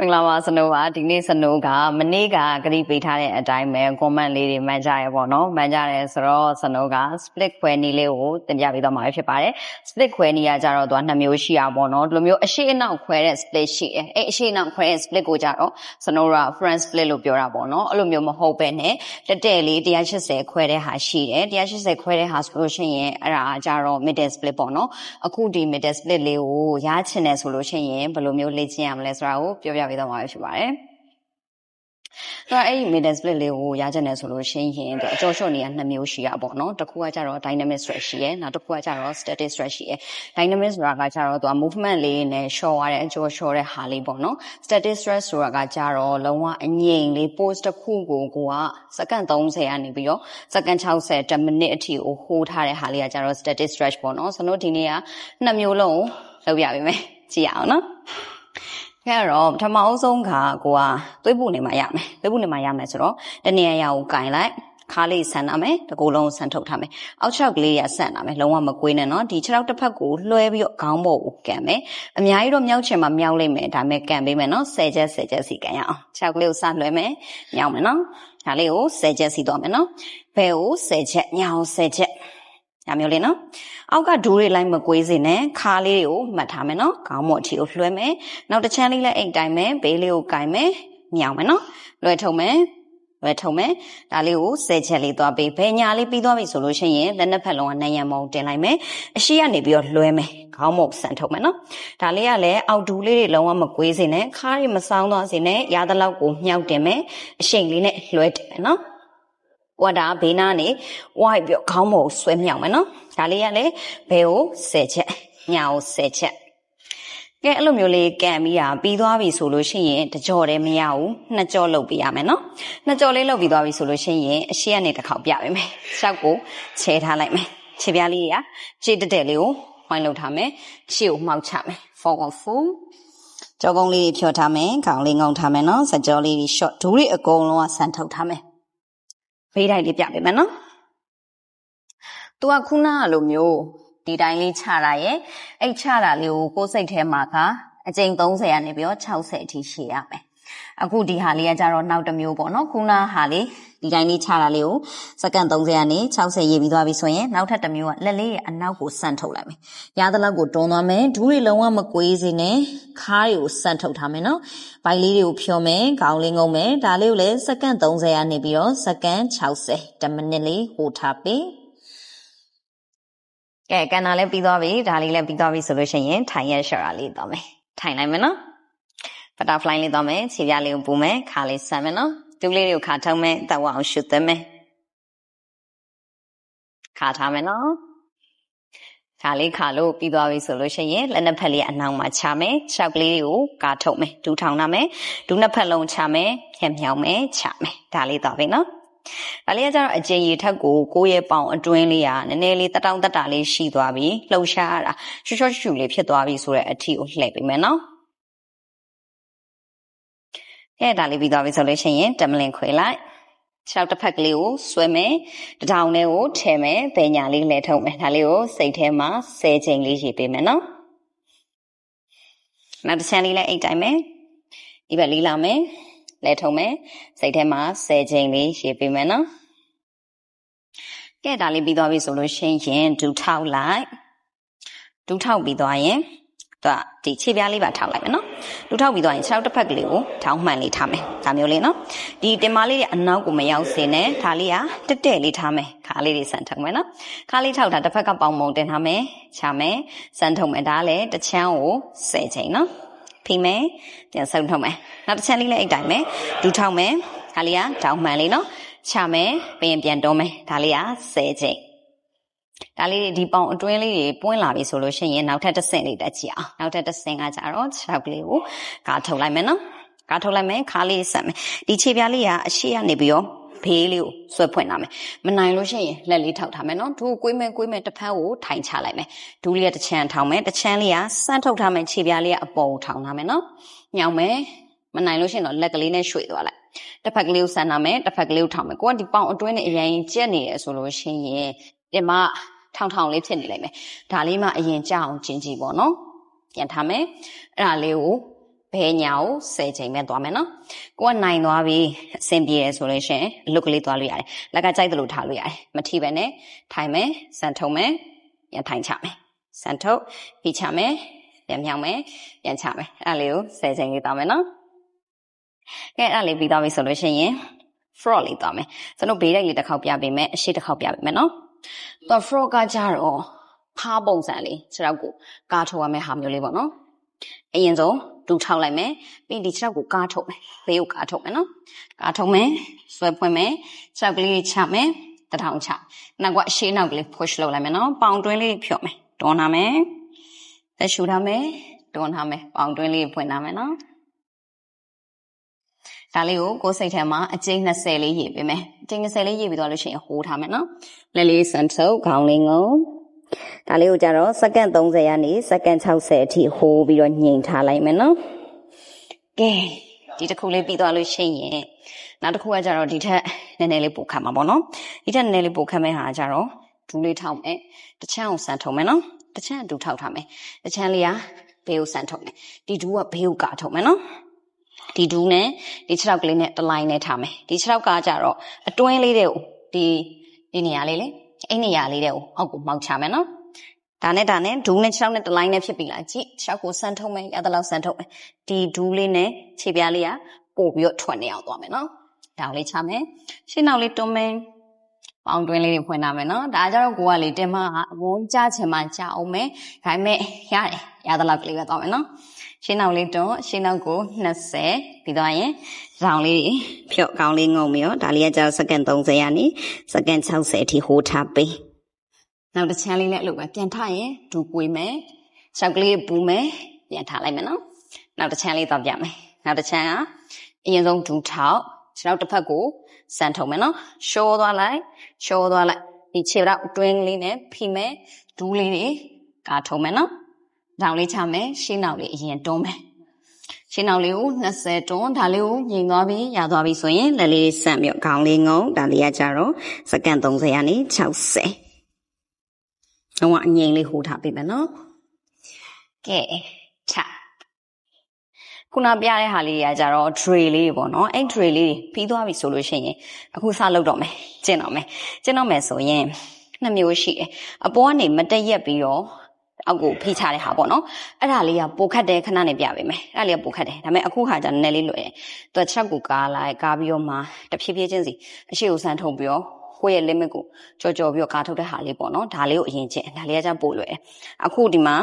မင်္ဂလာပါစနိုးပါဒီနေ့စနိုးကမနေ့ကဂရီပေးထားတဲ့အတိုင်းပဲ comment လေးတွေမှန်ကြရပေါ့နော်မှန်ကြတယ်ဆိုတော့စနိုးက split ခွဲနည်းလေးကိုတင်ပြပေးသွားမှာဖြစ်ပါတယ် split ခွဲနည်းကကြတော့သူကနှစ်မျိုးရှိတာပေါ့နော်ဒီလိုမျိုးအရှိအနောက်ခွဲတဲ့ split ရှိတယ်အဲ့အရှိအနောက်ခွဲတဲ့ split ကိုကြတော့စနိုးက front split လို့ပြောတာပေါ့နော်အဲ့လိုမျိုးမဟုတ်ပဲနဲ့တက်တဲ့လေး180ခွဲတဲ့ဟာရှိတယ်180ခွဲတဲ့ဟာဆိုလို့ရှိရင်အဲ့ဒါကကြတော့ middle split ပေါ့နော်အခုဒီ middle split လေးကိုရချင်တယ်ဆိုလို့ရှိရင်ဘယ်လိုမျိုးလေ့ကျင့်ရမလဲဆိုတာကိုပြောပြပေးသွားမှာဖြစ်ပါတယ်။ဒါအဲ့ဒီ middle split လေးကိုရချင်တယ်ဆိုလို့ရှိရင်သူအကျော်ရှော့နေရနှစ်မျိုးရှိရပါတော့။တစ်ခုကကြတော့ dynamic stretch ရှိရယ်နောက်တစ်ခုကကြတော့ static stretch ရှိရယ်။ dynamic ဆိုတာကကြတော့သူက movement လေးနဲ့ short ရတဲ့အကျော် short တဲ့ဟာလေးပေါ့နော်။ static stretch ဆိုတာကကြတော့လုံးဝအငြိမ်လေး pose တစ်ခုကိုကိုကစက္ကန့်30ကနေပြီးတော့စက္ကန့်60 10 minute အထိကို hold ထားတဲ့ဟာလေးကကြတော့ static stretch ပေါ့နော်။ဆိုတော့ဒီနေ့ကနှစ်မျိုးလုံးကိုလုပ်ပြပေးမယ်။ကြည့်ရအောင်နော်။ အဲ့တော့ပထမအဆုံးကကိုကသွေးပူနေမှာရမယ်သွေးပူနေမှာရမယ်ဆိုတော့တနေရာရာကိုကင်လိုက်ခါလေးဆန်နာမယ်တကူလုံးဆန်ထုတ်ထားမယ်အောက်ချောက်ကလေးရဆန်နာမယ်လုံးဝမကွေးနဲ့နော်ဒီခြေထောက်တစ်ဖက်ကိုလွှဲပြီးတော့ခေါင်းပေါ်ကိုကန်မယ်အများကြီးတော့မြောက်ချင်မှမြောက်လိုက်မယ်ဒါပေမဲ့ကန်ပေးမယ်နော်10ချက်10ချက်စီကန်ရအောင်ခြေထောက်ကလေးကိုစလွှဲမယ်မြောက်မယ်နော်ဒါလေးကို10ချက်စီသွားမယ်နော်ဘယ်ကို10ချက်ညောင်10ချက် ညာမျိုးလေးနော်အောက်ကဒူးတွေလိုက်မကွေးစေနဲ့ခါလေးတွေကိုမှတ်ထားမယ်နော်ခေါင်းပေါ်အထိကိုလွှဲမယ်နောက်တစ်ချမ်းလေးလည်းအိတ်တိုင်းမယ်ဘေးလေးကိုကင်မယ်မြောင်မယ်နော်လွှဲထုတ်မယ်လွှဲထုတ်မယ်ဒါလေးကိုဆယ်ချက်လေးသွားပေးဘယ်ညာလေးပြီးသွားပြီဆိုလို့ရှိရင်လက်နှစ်ဖက်လုံးကနံရံမောင်းတင်လိုက်မယ်အရှိကနေပြီးတော့လွှဲမယ်ခေါင်းမုတ်ဆန်ထုတ်မယ်နော်ဒါလေးကလည်းအောက်ဒူးလေးတွေလုံးဝမကွေးစေနဲ့ခါးတွေမဆောင်းသွားစေနဲ့ရသလောက်ကိုမြှောက်တင်မယ်အရှိန်လေးနဲ့လွှဲတင်မယ်နော် ဝါတာဘေးနားနေဝိုက်ပြီးခေါင်းမုတ်ဆွဲမြောက်မယ်နော်ဒါလေးကလည်းဘယ်ကို10ချက်ညာကို10ချက်ကဲအဲ့လိုမျိုးလေးကန်ပြီးတာပြီးသွားပြီဆိုလို့ရှိရင်တကြော်တည်းမရဘူးနှစ်ကြော်လုပ်ပေးရမယ်နော်နှစ်ကြော်လေးလုပ်ပြီးသွားပြီဆိုလို့ရှိရင်အရှိကနေတစ်ခေါက်ပြပေးမယ်ရှောက်ကိုခြေထားလိုက်မယ်ခြေပြားလေးတွေကခြေတက်တက်လေးကိုဝိုင်းလုပ်ထားမယ်ခြေကိုမှောက်ချမယ် forward full ကြောကုန်းလေးတွေဖြောထားမယ်ခေါင်းလေးငုံထားမယ်နော်စကြောလေးတွေ short ဒူးတွေအကုန်လုံးကဆန်ထုတ်ထားမယ် ဘေးတိုင်းလေးပြပေးမယ်နော်။ तू ကခုနကလိုမျိုးဒီတိုင်းလေးချတာရဲ့အဲ့ချတာလေးကိုကိုယ်စိတ်ထဲမှာကအကြိမ်30ကနေပြီးတော့60အထိရှည်ရမယ်။ အခုဒီဟာလေးကကြတော့နောက်တစ်မျိုးပေါ့နော်။ခုနဟာလေးဒီတိုင်းလေးချတာလေးကိုစက္ကန့်30ကနေ60ရေးပြီးသွားပြီဆိုရင်နောက်ထပ်တစ်မျိုးကလက်လေးရဲ့အနောက်ကိုဆန့်ထုတ်လိုက်မယ်။ရသလောက်ကိုတွန်းသွားမယ်။ဒူးတွေလုံးဝမကွေးစေနဲ့ခါးတွေကိုဆန့်ထုတ်ထားမယ်နော်။ဘိုင်လေးတွေကိုဖြောမယ်။ခေါင်းလေးငုံမယ်။ဒါလေးကိုလည်းစက္ကန့်30ကနေပြီးတော့စက္ကန့်60 10မိနစ်လေးဟိုထားပေး။ကဲကန်နာလည်းပြီးသွားပြီဒါလေးလည်းပြီးသွားပြီဆိုလို့ရှိရင်ထိုင်ရရှော့တာလေးသွားမယ်ထိုင်လိုက်မယ်နော် ဘတ်တာဖလိုင်းလေးသွားမယ်ခြေပြားလေးကိုပူမယ်ခါလေးဆမ်းမယ်နော်ဒူးလေးတွေကိုခါထုတ်မယ်တောက်အောင်ရှုသွင်းမယ်ခါထားမယ်နော်ခါလေးခါလို့ပြီးသွားပြီဆိုလို့ရှိရင်လက်နှစ်ဖက်လေးအနောက်မှာချမယ်ခြေောက်ကလေးတွေကိုကာထုတ်မယ်ဒူးထောင်နာမယ်ဒူးနှစ်ဖက်လုံးချမယ်ဖြက်မြောက်မယ်ချမယ်ဒါလေးသွားပြီနော်ဒါလေးကကျတော့အကျဉ်းရည်ထက်ကိုကိုယ့်ရဲ့ပေါင်အတွင်းလေးကနည်းနည်းလေးတတောင်တက်တာလေးရှိသွားပြီလှုပ်ရှားရတာရှူရှော့ရှူလေးဖြစ်သွားပြီဆိုတဲ့အထီကိုလှည့်ပေးမယ်နော် အဲဒါလေးပြီးသွားပြီဆိုလို့ရှိရင်တမလင်ခွေလိုက်ခြေောက်တစ်ဖက်ကလေးကိုဆွဲမယ်တထောင်လေးကိုထဲမယ်ပညာလေးလဲထုတ်မယ်ဒါလေးကိုစိတ်ထဲမှာ10ချိန်လေးရေးပေးမယ်နော်နောက်တစ်ချမ်းလေးလည်းအိတ်တိုင်းမယ်ဒီဘက်လေးလာမယ်လဲထုံမယ်စိတ်ထဲမှာ10ချိန်လေးရေးပေးမယ်နော်ကဲဒါလေးပြီးသွားပြီဆိုလို့ရှိရင်ဒူထောက်လိုက်ဒူထောက်ပြီးသွားရင် သူကဒီခြေပြားလေးပါထောက်လိုက်မယ်နော်ဒူထောက်ပြီးသွားရင်ခြေထောက်တစ်ဖက်ကလေးကိုထောင်းမှန်လေးထားမယ်ဒါမျိုးလေးနော်ဒီတင်မလေးရဲ့အနောက်ကိုမရောက်စေနဲ့ဒါလေးကတက်တက်လေးထားမယ်ခါလေးတွေဆန်ထုတ်မယ်နော်ခါလေးထောက်တာတစ်ဖက်ကပေါင်မုံတင်ထားမယ်ချမယ်ဆန်ထုတ်မယ်ဒါလည်းတစ်ချမ်းကို10ချိန်နော်ဖိမယ်ပြန်ဆုံထုတ်မယ်နောက်တစ်ချမ်းလေးလည်းအိတ်တိုင်မယ်ဒူထောက်မယ်ဒါလေးကတောင်းမှန်လေးနော်ချမယ်ပြီးရင်ပြန်တွန်းမယ်ဒါလေးက10ချိန် ဒါလေးတွေဒီပေါင်အတွင်းလေးတွေပွင့်လာပြီဆိုလို့ရှိရင်နောက်ထပ်တစ်ဆင့်လေးတက်ကြည့်အောင်နောက်ထပ်တစ်ဆင့်ကကြတော့ခြေထောက်ကလေးကိုကာထုတ်လိုက်မယ်နော်ကာထုတ်လိုက်မယ်ခါလေးဆက်မယ်ဒီခြေပြားလေးကအရှိကနေပြီးတော့ဘေးလေးကိုဆွဲဖွင့်လာမယ်မနိုင်လို့ရှိရင်လက်လေးထောက်ထားမယ်နော်ဒူကွေးမယ်ကွေးမယ်တစ်ဖက်ကိုထိုင်ချလိုက်မယ်ဒူးလေးကတစ်ချမ်းထောင်မယ်တစ်ချမ်းလေးကစမ်းထုတ်ထားမယ်ခြေပြားလေးကအပေါ်ကိုထောင်ထားမယ်နော်ညောင်မယ်မနိုင်လို့ရှိရင်တော့လက်ကလေးနဲ့ရွှေ့သွားလိုက်တစ်ဖက်ကလေးကိုဆန်နာမယ်တစ်ဖက်ကလေးကိုထောင်မယ်ကိုကဒီပေါင်အတွင်းနဲ့အရင်ကျက်နေရဆိုလို့ရှိရင်ဒီမှာ ထောင်ထောင်လေးဖြစ်နေလိမ့်မယ်ဒါလေးမှအရင်ကြအောင်ကျင်ကြည့်ပေါ့နော်ပြန်ထားမယ်အဲ့ဒါလေးကိုဘဲညာကို10ချိန်ပဲသွားမယ်နော်ကိုကနိုင်သွားပြီအဆင်ပြေတယ်ဆိုလို့ရှိရင်အလုတ်ကလေးသွားလို့ရတယ်လက်ကကြိုက်တယ်လို့ထားလို့ရတယ်မထိပဲနဲ့ထိုင်မယ်စံထုံမယ်ပြန်ထိုင်ချမယ်စံထုတ်ပြီးချမယ်ပြန်မြောက်မယ်ပြန်ချမယ်အဲ့ဒါလေးကို10ချိန်လေးသွားမယ်နော်ကဲအဲ့ဒါလေးပြီးသွားပြီဆိုလို့ရှိရင် fraud လေးသွားမယ်ကျွန်တော်ဘေးတိုက်လေးတစ်ခေါက်ပြပေးမယ်အရှိတစ်ခေါက်ပြပေးမယ်နော် သူ fraud ကကြတော့ဖားပုံစံလေးခြေထောက်ကိုကားထုတ်ရမယ့်ဟာမျိုးလေးပေါ့နော်အရင်ဆုံးဒူထောက်လိုက်မယ်ပြီးဒီခြေထောက်ကိုကားထုတ်မယ်ဘေးကိုကားထုတ်မယ်နော်ကားထုတ်မယ်ဆွဲဖွင့်မယ်ခြေထောက်ကလေးချမယ်တထောင်ချနောက်ကအရှိနောက်ကလေး push လုပ်လိုက်မယ်နော်ပေါင်တွင်းလေးဖြော့မယ်တွန်းထားမယ်သက်ရှူထားမယ်တွန်းထားမယ်ပေါင်တွင်းလေးဖွင့်ထားမယ်နော် ဒါလေးကိုကိုယ်စိတ်ထဲမှာအကျိန်း20လေးရေးပေးမယ်အကျိန်း20လေးရေးပြီးတော့လို့ရှိရင်ဟိုးထားမယ်နော်လက်လေးစန်ထုတ်ခေါင်းလေးငုံဒါလေးကိုကြတော့စက္ကန့်30ရနေစက္ကန့်60အထိဟိုးပြီးတော့ညှိန်ထားလိုက်မယ်နော်ကဲဒီတစ်ခုလေးပြီးသွားလို့ရှိရင်နောက်တစ်ခုကကြတော့ဒီထက်နည်းနည်းလေးပိုခတ်မှာပေါ့နော်ဒီထက်နည်းနည်းလေးပိုခတ်မဲ့ဟာကြတော့ဒူးလေးထောက်မယ်တစ်ချမ်းကိုစမ်းထုံမယ်နော်တစ်ချမ်းအတူထောက်ထားမယ်တစ်ချမ်းလေးကဘေးကိုစမ်းထုံမယ်ဒီဒူးကဘေးကိုကာထုံမယ်နော် ဒီဒူးနဲ့ဒီခြေထောက်ကလေးနဲ့တစ်လိုင်းနဲ့ထားမယ်ဒီခြေထောက်ကကြတော့အတွင်းလေးတွေကိုဒီဒီနေရာလေးလေအဲ့နေရာလေးတွေကိုအောက်ကိုမောက်ချမယ်နော်ဒါနဲ့ဒါနဲ့ဒူးနဲ့ခြေထောက်နဲ့တစ်လိုင်းနဲ့ဖြစ်ပြီလားကြည့်ခြေထောက်ကိုစမ်းထုံမယ်ရသလောက်စမ်းထုံမယ်ဒီဒူးလေးနဲ့ခြေပြားလေးကပို့ပြီးတော့ထွက်နေအောင်သွားမယ်နော်ဒါကိုလေးချမယ်ရှင်းနောက်လေးတွန်းမယ်ပေါင်တွင်းလေးတွေဖွင့်ထားမယ်နော်ဒါကြတော့ကိုကလေတင်မကအဝုန်းကြချင်မှကြအောင်မယ်ဒါပေမဲ့ရတယ်ရသလောက်ကလေးပဲသွားမယ်နော် ရှင်းနောက်လေးတွန်းရှင်းနောက်ကို20ပြီးတော့ရင်ရောင်လေးဖြော့ကောင်းလေးငုံပြီးတော့ဒါလေးကကျတော့စက္ကန့်30ရနေစက္ကန့်60အထိဟိုးထားပေးနောက်တစ်ချမ်းလေးနဲ့အဲ့လိုပဲပြန်ထားရင်ဒူပွေမယ်ရှောက်ကလေးပူမယ်ပြန်ထားလိုက်မယ်နော်နောက်တစ်ချမ်းလေးတော့ပြမယ်နောက်တစ်ချမ်းကအရင်ဆုံးဒူထောက်ကျွန်တော်တစ်ဖက်ကိုစမ်းထုံမယ်နော်ရှိုးသွားလိုက်ရှိုးသွားလိုက်ဒီခြေတော့အတွင်းလေးနဲ့ဖိမယ်ဒူးလေးတွေကာထုံမယ်နော် ဒေါင်လေးချမယ်ရှင်းနောက်လေးအရင်တွန်းမယ်ရှင်းနောက်လေးကို20တွန်းဒါလေးကိုငြိမ်သွားပြီရသွားပြီဆိုရင်လက်လေးဆန့်ပြီးခေါင်းလေးငုံဒါလေးကကြတော့စက္ကန့်30ရနေ60တော့အငြိမ်လေးဟိုးထားပေးမယ်နော်ကဲချခုနပြတဲ့ဟာလေးတွေကကြတော့ tray လေးတွေပေါ့နော်အဲ့ tray လေးတွေပြီးသွားပြီဆိုလို့ရှိရင်အခုစလုပ်တော့မယ်ကျင့်တော့မယ်ကျင့်တော့မယ်ဆိုရင်နှစ်မျိုးရှိတယ်အပေါ်ကနေမတက်ရက်ပြီးတော့ အောက်ကိုဖိချတဲ့ဟာပေါ့နော်အဲ့ဒါလေးကပိုခတ်တယ်ခဏနဲ့ပြပေးမယ်အဲ့ဒါလေးကပိုခတ်တယ်ဒါပေမဲ့အခုခါကျနည်းနည်းလေးလွယ်တယ်သူကချက်ကိုကားလိုက်ကားပြီးတော့မှတဖြည်းဖြည်းချင်းစီအရှိကိုဆန်းထုံပြီးတော့ကိုယ့်ရဲ့ limit ကိုကြော်ကြော်ပြီးတော့ကားထုတ်တဲ့ဟာလေးပေါ့နော်ဒါလေးကိုအရင်ကျင့်ဒါလေးကကျပိုလွယ်တယ်အခုဒီမှာ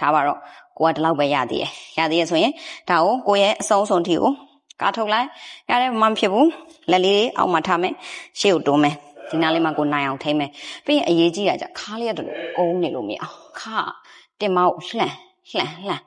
ထားပါတော့ကိုကဒီလောက်ပဲရသေးတယ်ရသေးရဆိုရင်ဒါကိုကိုရဲ့အဆုံးဆုံးထိကိုကားထုတ်လိုက်ရတယ်မမဖြစ်ဘူးလက်လေးတွေအောက်မှာထားမယ်ရှေ့ကိုတွန်းမယ် ဒီနားလေးမှာကိုနိုင်အောင်ထိမ့်မယ်ပြီးရင်အရေးကြီးတာကြခါးလေးကတော့အုံးနေလို့မရအောင်ခါတင်မောက်လှန်လှန်လှန်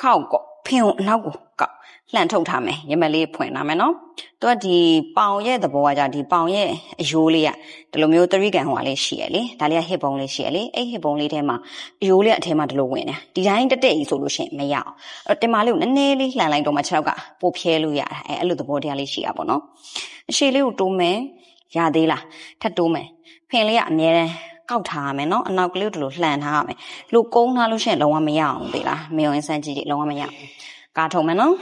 ခောက်ကော့ဖင်ကိုအနောက်ကိုကောက်လှန်ထုတ်ထားမယ်ရမလေးဖွင့်ထားမယ်နော်သူကဒီပေါင်ရဲ့သဘောကကြဒီပေါင်ရဲ့အယိုးလေးကဒီလိုမျိုးသရီကန်ဟိုလေးရှိရလေဒါလေးကဟစ်ပုံလေးရှိရလေအဲ့ဟစ်ပုံလေးထဲမှာအယိုးလေးအထဲမှာဒီလိုဝင်တယ်ဒီတိုင်းတက်တက်ကြီးဆိုလို့ရှိရင်မရအောင်အဲ့တင်မလေးကိုနည်းနည်းလေးလှန်လိုက်တော့မှ6ကပို့ဖြဲလို့ရတာအဲ့အဲ့လိုသဘောတရားလေးရှိရပါတော့နော်အရှိလေးကိုတိုးမယ် ရသေးလားထပ်တိုးမယ်ဖင်လေးကအမြဲတမ်းကောက်ထားရမယ်နော်အနောက်ကလေးတို့လိုလှန်ထားရမယ်လူကုန်းထားလို့ရှိရင်လုံးဝမရအောင်သေးလားမေယုံစမ်းကြည့်လုံးဝမရအောင်ကားထုံမယ်နော်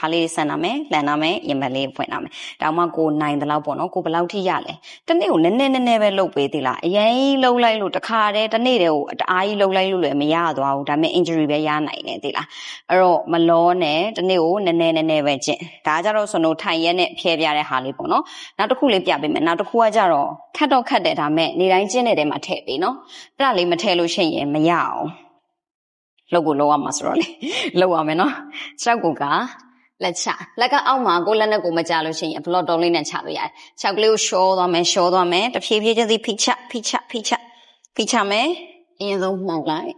ခါလေးဆန်နာမယ်လှန်နာမယ်ရင်မလေးဖွင့်နာမယ်ဒါမှကိုနိုင်တဲ့လောက်ပေါ့နော်ကိုဘယ်လောက်ထိရလဲတနေ့ကိုနည်းနည်းနည်းနည်းပဲလုပ်ပေးသေးလားအရင်လှုပ်လိုက်လို့တခါတည်းတနေ့တည်းကိုတအားကြီးလှုပ်လိုက်လို့လည်းမရသွားဘူးဒါပေမဲ့ injury ပဲရနိုင်တယ်သေးလားအဲ့တော့မလောနဲ့တနေ့ကိုနည်းနည်းနည်းနည်းပဲကျင့်ဒါကြတော့စနိုထိုင်ရက်နဲ့ဖျဲပြတဲ့ဟာလေးပေါ့နော်နောက်တစ်ခုလေးပြပေးမယ်နောက်တစ်ခုကကြတော့ခတ်တော့ခတ်တယ်ဒါမဲ့နေတိုင်းကျင့်တဲ့တဲမှာထည့်ပေးနော်အဲ့ဒါလေးမထည့်လို့ရှိရင်မရအောင်လောက်ကိုလောက်ရမှာဆိုတော့လေလောက်ရမယ်နော်စက်ကူက လက်ချလက်ကအောက်မှာကိုလက်နဲ့ကိုမကြလို့ရှိရင်ဘလော့တုံးလေးနဲ့ချလို့ရတယ်။ခြောက်ကလေးကိုရှောသွားမယ်ရှောသွားမယ်တဖြည်းဖြည်းချင်းစီဖိချဖိချဖိချဖိချမယ်အရင်ဆုံးမှောက်လိုက်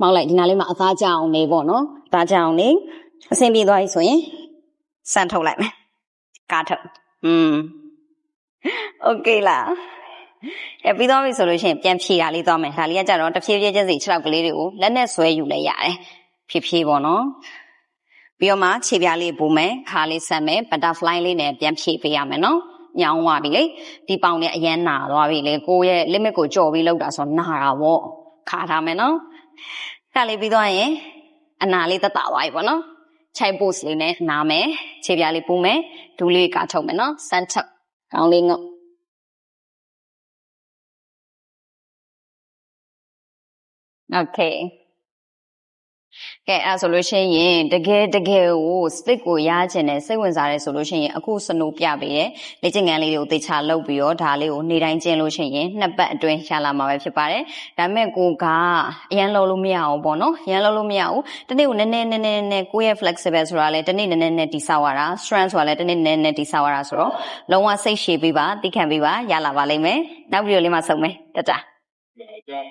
မှောက်လိုက်ဒီနားလေးမှာအသားကြအောင်နေပေါ့နော်။အသားကြအောင်နေအဆင်ပြေသွားပြီဆိုရင်စမ်းထုတ်လိုက်မယ်။ကားထုတ်။อืมโอเคလား။အဲပြီးသွားပြီဆိုလို့ရှိရင်ပြန်ဖြေတာလေးသွားမယ်။ဒါလေးကကြတော့တဖြည်းဖြည်းချင်းစီခြေထောက်ကလေးတွေကိုလက်နဲ့ဆွဲယူလိုက်ရတယ်။ဖြည်းဖြည်းပေါ့နော်။ ပြီးတော့မှခြေပြားလေးပူမယ်ခါလေးဆက်မယ် butterfly လေးနဲ့ပြန်ဖြည့်ပေးရမယ်နော် ညောင်းသွားပြီလေဒီပေါင်เนี่ยအရန်နာသွားပြီလေကိုယ့်ရဲ့ limit ကိုကြော်ပြီးလောက်တာဆိုတော့နာတာပေါ့ခါထားမယ်နော်ခါလေးပြီးသွားရင်အနာလေးတက်တာသွားပြီပေါ့နော်ချိုက် post လေးနဲ့နာမယ်ခြေပြားလေးပူမယ်ဒူးလေးကထုတ်မယ်နော်စမ်းထုတ်ကောင်းလေးငုတ် Okay ကဲအဲဆိုလို့ရှိရင်တကယ်တကယ်ကိုစိတ်ကိုရချင်တယ်စိတ်ဝင်စားတယ်ဆိုလို့ရှိရင်အခုစနိုးပြပေးတယ်လေ့ကျင့်ခန်းလေးတွေကိုသေချာလုပ်ပြီးတော့ဒါလေးကိုနေတိုင်းကျင့်လို့ရှိရင်နှစ်ပတ်အတွင်းရလာမှာပဲဖြစ်ပါတယ်ဒါပေမဲ့ကိုကအရန်လုံးလို့မရအောင်ပေါ့နော်ရန်လုံးလို့မရအောင်တနေ့ကိုနည်းနည်းနည်းနည်းနည်းကိုယ့်ရဲ့ flexible ဆိုတာလဲတနေ့နည်းနည်းနည်းတိဆောက်ရတာ strength ဆိုတာလဲတနေ့နည်းနည်းတိဆောက်ရတာဆိုတော့လုံးဝစိတ်ရှည်ပြီးပါတိခံပြီးပါရလာပါလိမ့်မယ်နောက်ဗီဒီယိုလေးမှာဆုံမယ်တတ Yeah, yeah.